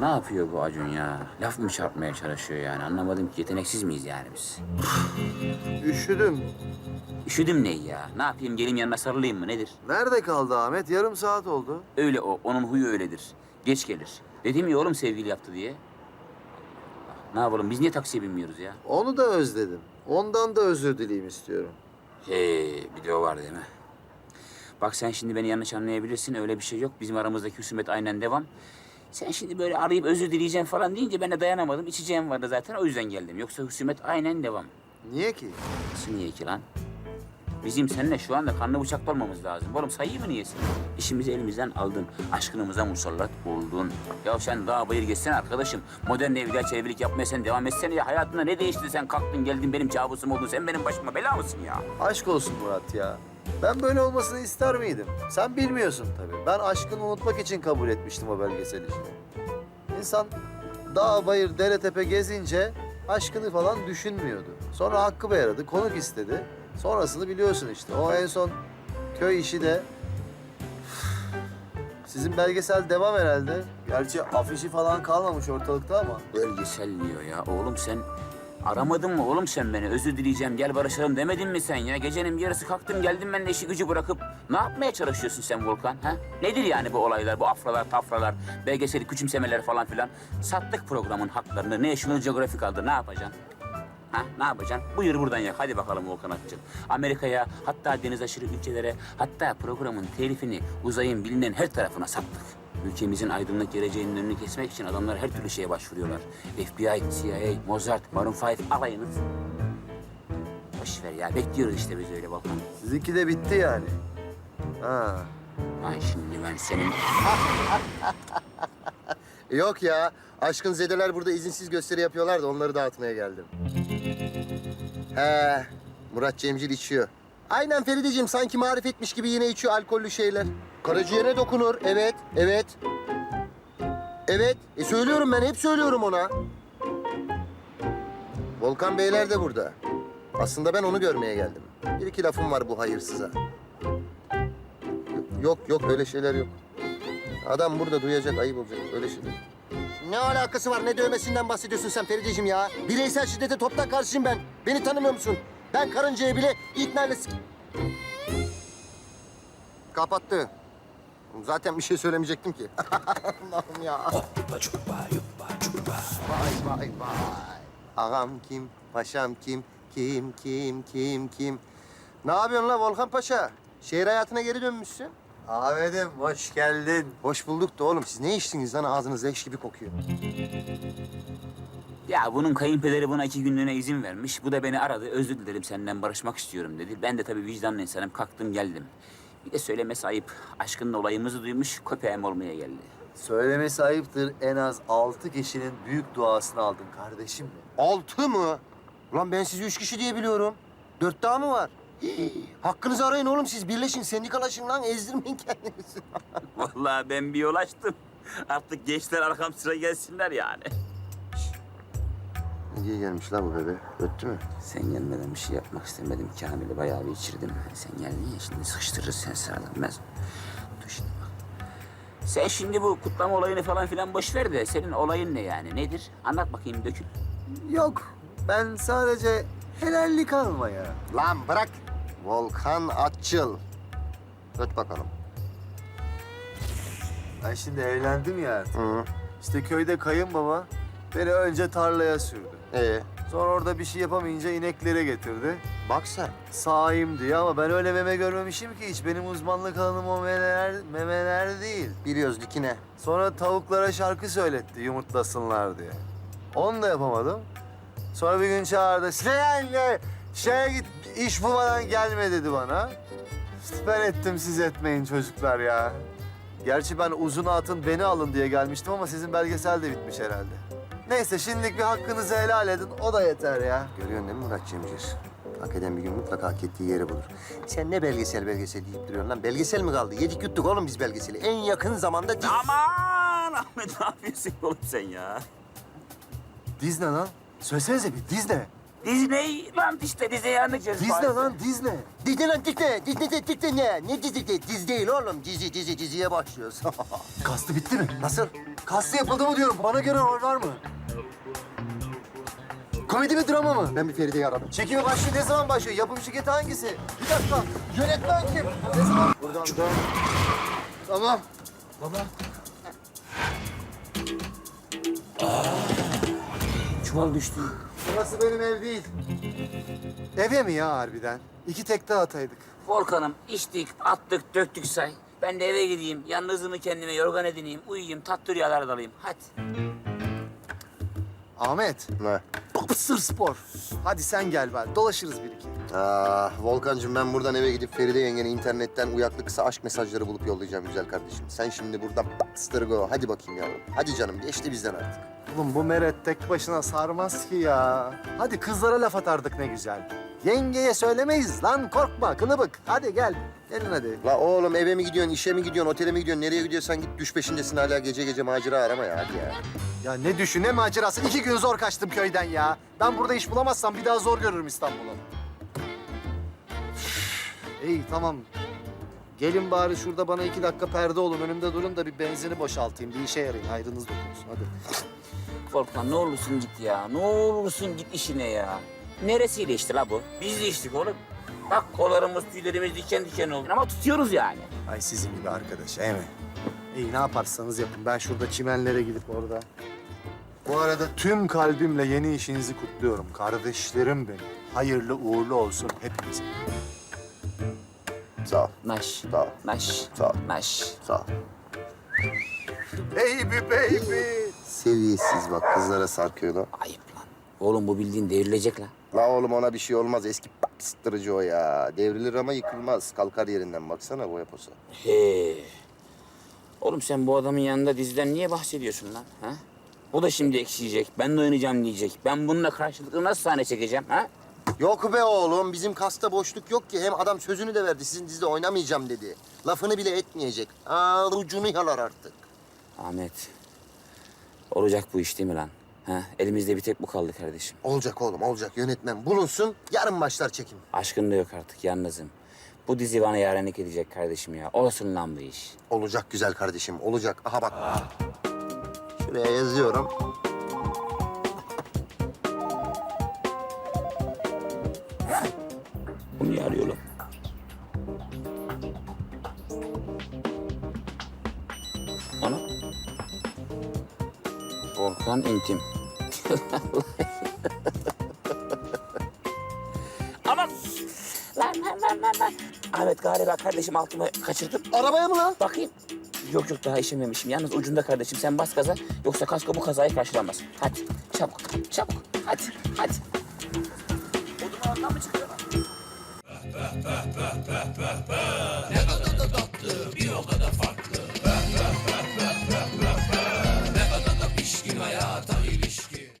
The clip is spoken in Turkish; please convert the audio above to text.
Ne yapıyor bu Acun ya? Laf mı çarpmaya çalışıyor yani? Anlamadım ki yeteneksiz miyiz yani biz? Üşüdüm. Üşüdüm ne ya? Ne yapayım geleyim yanına sarılayım mı nedir? Nerede kaldı Ahmet? Yarım saat oldu. Öyle o. Onun huyu öyledir. Geç gelir. Dedim ya oğlum sevgili yaptı diye. Ne yapalım biz niye taksiye binmiyoruz ya? Onu da özledim. Ondan da özür dileyim istiyorum. Hey, bir de o var değil mi? Bak sen şimdi beni yanlış anlayabilirsin. Öyle bir şey yok. Bizim aramızdaki husumet aynen devam. Sen şimdi böyle arayıp özür dileyeceğim falan deyince ben de dayanamadım. İçeceğim vardı zaten o yüzden geldim. Yoksa husumet aynen devam. Niye ki? Nasıl niye ki lan? Bizim seninle şu anda kanlı bıçaklı olmamız lazım. Oğlum sayıyı mı niyesin? İşimizi elimizden aldın. Aşkınımıza musallat oldun. Ya sen daha bayır geçsene arkadaşım. Modern evliya çevrelik yapmaya sen devam etsene ya. Hayatında ne değişti sen kalktın geldin benim kabusum oldun. Sen benim başıma bela mısın ya? Aşk olsun Murat ya. Ben böyle olmasını ister miydim? Sen bilmiyorsun tabii. Ben aşkını unutmak için kabul etmiştim o belgesel işini. İnsan dağ, bayır, dere, tepe gezince aşkını falan düşünmüyordu. Sonra hakkı bey konuk istedi. Sonrasını biliyorsun işte. O en son köy işi de... Sizin belgesel devam herhalde. Gerçi afişi falan kalmamış ortalıkta ama. Belgesel diyor ya. Oğlum sen aramadın mı oğlum sen beni? Özür dileyeceğim gel barışalım demedin mi sen ya? Gecenin bir yarısı kalktım geldim ben de işi gücü bırakıp ne yapmaya çalışıyorsun sen Volkan? Ha? Nedir yani bu olaylar, bu afralar, tafralar, belgeseli küçümsemeler falan filan? Sattık programın haklarını. National Geographic aldı. Ne yapacaksın? Ha, ne yapacaksın? Buyur buradan yak. Hadi bakalım Volkan Akçıl. Amerika'ya, hatta deniz aşırı ülkelere, hatta programın telifini uzayın bilinen her tarafına sattık. Ülkemizin aydınlık geleceğinin önünü kesmek için adamlar her türlü şeye başvuruyorlar. FBI, CIA, Mozart, Maroon 5 alayınız. Boş ver ya. Bekliyoruz işte biz öyle Volkan. Sizinki de bitti yani. Ha. Ay şimdi ben senin... Yok ya. Aşkın zedeler burada izinsiz gösteri yapıyorlar da onları dağıtmaya geldim. He. Murat Cemcil içiyor. Aynen Ferideciğim sanki marifetmiş gibi yine içiyor alkollü şeyler. Karaciğere dokunur. Evet, evet. Evet. E söylüyorum ben hep söylüyorum ona. Volkan Beyler de burada. Aslında ben onu görmeye geldim. Bir iki lafım var bu hayırsıza. Yok yok öyle şeyler yok. Adam burada duyacak, ayıp olacak. Öyle şeyler. Ne alakası var? Ne dövmesinden bahsediyorsun sen Ferideciğim ya? Bireysel şiddete toptan karşıyım ben. Beni tanımıyor musun? Ben karıncaya bile ikna s- Kapattı. Zaten bir şey söylemeyecektim ki. Allah'ım ya. Vay vay vay. Ağam kim, paşam kim, kim, kim, kim, kim. Ne yapıyorsun la Volkan Paşa? Şehir hayatına geri dönmüşsün. Ahmet'im hoş geldin. Hoş bulduk da oğlum siz ne içtiniz lan ağzınız leş gibi kokuyor. Ya bunun kayınpederi buna iki günlüğüne izin vermiş. Bu da beni aradı. Özür dilerim senden barışmak istiyorum dedi. Ben de tabii vicdanlı insanım. Kalktım geldim. Bir de söylemesi ayıp. Aşkının olayımızı duymuş. Köpeğim olmaya geldi. Söylemesi ayıptır en az altı kişinin büyük duasını aldın kardeşim mi? Altı mı? Ulan ben sizi üç kişi diye biliyorum. Dört daha mı var? Hii, hakkınızı arayın oğlum siz birleşin sendikalaşın lan ezdirmeyin kendinizi. Vallahi ben bir yol açtım. Artık gençler arkam sıra gelsinler yani. Ne diye gelmiş lan bu bebe? Öttü mü? Sen gelmeden bir şey yapmak istemedim. Kamil'i bayağı bir içirdim. Sen geldin ya şimdi sıkıştırırız sen. Ben... Dur şimdi bak. Sen şimdi bu kutlama olayını falan filan boş ver de senin olayın ne yani? Nedir? Anlat bakayım dökül. Yok. Ben sadece helallik almaya. Lan bırak. Volkan Atçıl. Öt bakalım. Ben şimdi evlendim ya. Hı. İşte köyde kayınbaba beni önce tarlaya sürdü. Ee, Sonra orada bir şey yapamayınca ineklere getirdi. bak sen. Sağayım diye ama ben öyle meme görmemişim ki hiç. Benim uzmanlık alanım o memeler, memeler değil. Biliyoruz dikine. Sonra tavuklara şarkı söyletti yumurtlasınlar diye. Onu da yapamadım. Sonra bir gün çağırdı. Sen şeye git iş bulmadan gelme dedi bana. Ben ettim siz etmeyin çocuklar ya. Gerçi ben uzun atın beni alın diye gelmiştim ama sizin belgesel de bitmiş herhalde. Neyse şimdilik bir hakkınızı helal edin o da yeter ya. Görüyorsun değil mi Murat Cemcir? Hak eden bir gün mutlaka hak ettiği yeri bulur. Sen ne belgesel belgesel deyip duruyorsun lan? Belgesel mi kaldı? Yedik yuttuk oğlum biz belgeseli. En yakın zamanda... diz- Aman Ahmet ne yapıyorsun oğlum sen ya? Diz ne lan? Söylesenize bir diz ne? Disney lan işte Disney'i anlayacağız. Disney lan Disney. Disney lan Disney. Disney de Disney ne? Ne dizi de? Dizi değil oğlum. Dizi dizi diziye başlıyoruz. Kastı bitti mi? Nasıl? Kastı yapıldı mı diyorum. Bana göre rol var mı? Komedi mi drama mı? Ben bir Feride'yi aradım. Çekimi başlıyor. Ne zaman başlıyor? Yapım şirketi hangisi? Bir dakika. Yönetmen kim? Ne zaman? Buradan dön. Tamam. Çuval düştü. Burası benim ev değil. Eve mi ya harbiden? İki tekte ataydık. Volkan'ım içtik, attık, döktük say. Ben de eve gideyim, yalnızlığımı kendime yorgan edineyim, uyuyayım, tatlı rüyalar dalayım. Hadi. Ahmet. Ne? Sır spor. Hadi sen gel bari. Dolaşırız bir iki. Ah Volkan'cığım ben buradan eve gidip Feride yengene internetten uyaklı kısa aşk mesajları bulup yollayacağım güzel kardeşim. Sen şimdi buradan bastır go. Hadi bakayım yavrum. Hadi canım geçti bizden artık. Oğlum bu meret tek başına sarmaz ki ya. Hadi kızlara laf atardık ne güzel. Yengeye söylemeyiz lan korkma kılıbık. Hadi gel. Gelin hadi. La oğlum eve mi gidiyorsun, işe mi gidiyorsun, otele mi gidiyorsun, nereye gidiyorsan git düş peşindesin hala gece gece macera arama ya hadi ya. Ya ne düşün ne macerası. İki gün zor kaçtım köyden ya. Ben burada iş bulamazsam bir daha zor görürüm İstanbul'u. İyi tamam. Gelin bari şurada bana iki dakika perde olun. Önümde durun da bir benzini boşaltayım. Bir işe yarayın. Hayrınız dokunsun. Hadi. Volkan ne olursun git ya, ne olursun git işine ya. Neresiyle içti la bu? Biz de içtik oğlum. Bak kollarımız, tüylerimiz diken diken oldu ama tutuyoruz yani. Ay sizin gibi arkadaş, değil mi? İyi ne yaparsanız yapın. Ben şurada çimenlere gidip orada. Bu arada tüm kalbimle yeni işinizi kutluyorum. Kardeşlerim benim. Hayırlı uğurlu olsun hepinize. Sağ ol, Naş, sağ ol, naş, Sağ ol. naş. sağ ol. Baby baby. Seviyesiz bak kızlara sarkıyor lan. Ayıp lan. Oğlum bu bildiğin devrilecek lan. La oğlum ona bir şey olmaz. Eski bastırıcı o ya. Devrilir ama yıkılmaz. Kalkar yerinden baksana boya posa. He. Oğlum sen bu adamın yanında diziden niye bahsediyorsun lan? Ha? O da şimdi ekşiyecek. Ben de oynayacağım diyecek. Ben bununla karşılıklı nasıl sahne çekeceğim ha? Yok be oğlum. Bizim kasta boşluk yok ki. Hem adam sözünü de verdi. Sizin dizide oynamayacağım dedi. Lafını bile etmeyecek. Aa, ucunu yalar artık. Ahmet. Olacak bu iş değil mi lan? Ha? Elimizde bir tek bu kaldı kardeşim. Olacak oğlum olacak. Yönetmen bulunsun. Yarın başlar çekim. Aşkın da yok artık yalnızım. Bu dizi bana yarenlik edecek kardeşim ya. Olsun lan bu iş. Olacak güzel kardeşim. Olacak. Aha bak. Şuraya yazıyorum. Volkan intim. Aman! Lan lan lan lan lan. Ahmet galiba kardeşim altımı kaçırdım. Arabaya mı lan? Bakayım. Yok yok daha işememişim. Yalnız ucunda kardeşim sen bas gaza. Yoksa kasko bu kazayı karşılamaz. Hadi çabuk çabuk. Hadi hadi. Odun ağından mı çıkıyor lan?